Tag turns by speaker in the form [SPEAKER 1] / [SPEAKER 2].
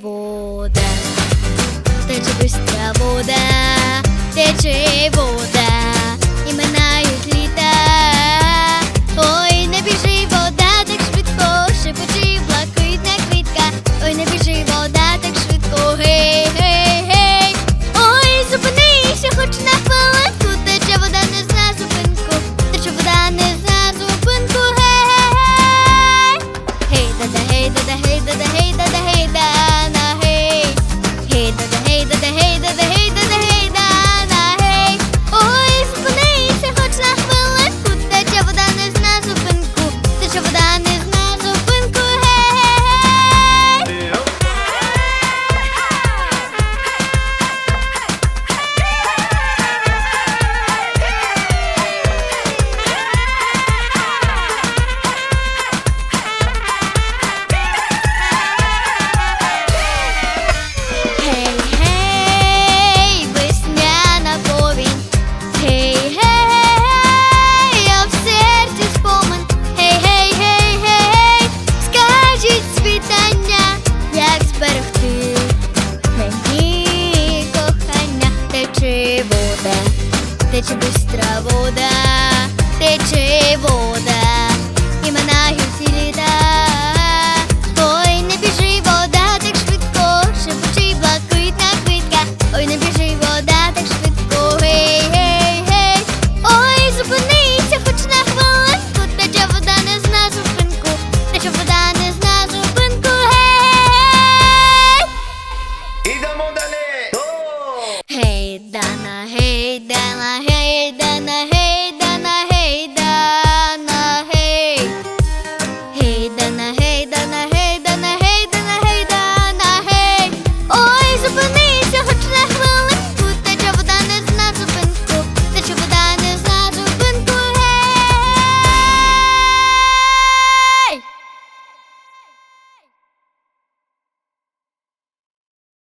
[SPEAKER 1] voda? De ce voda? De ce voda? тече быстро вода, тече вода, і минають всі літа. Ой, не біжи вода, так швидко, шепочи блакитна квитка. Ой, не біжи вода, так швидко, гей, гей, гей. Ой, зупинися, хоч на хвилинку, тече вода не зна зупинку, тече вода не зна зупинку, гей.
[SPEAKER 2] Ідемо далі.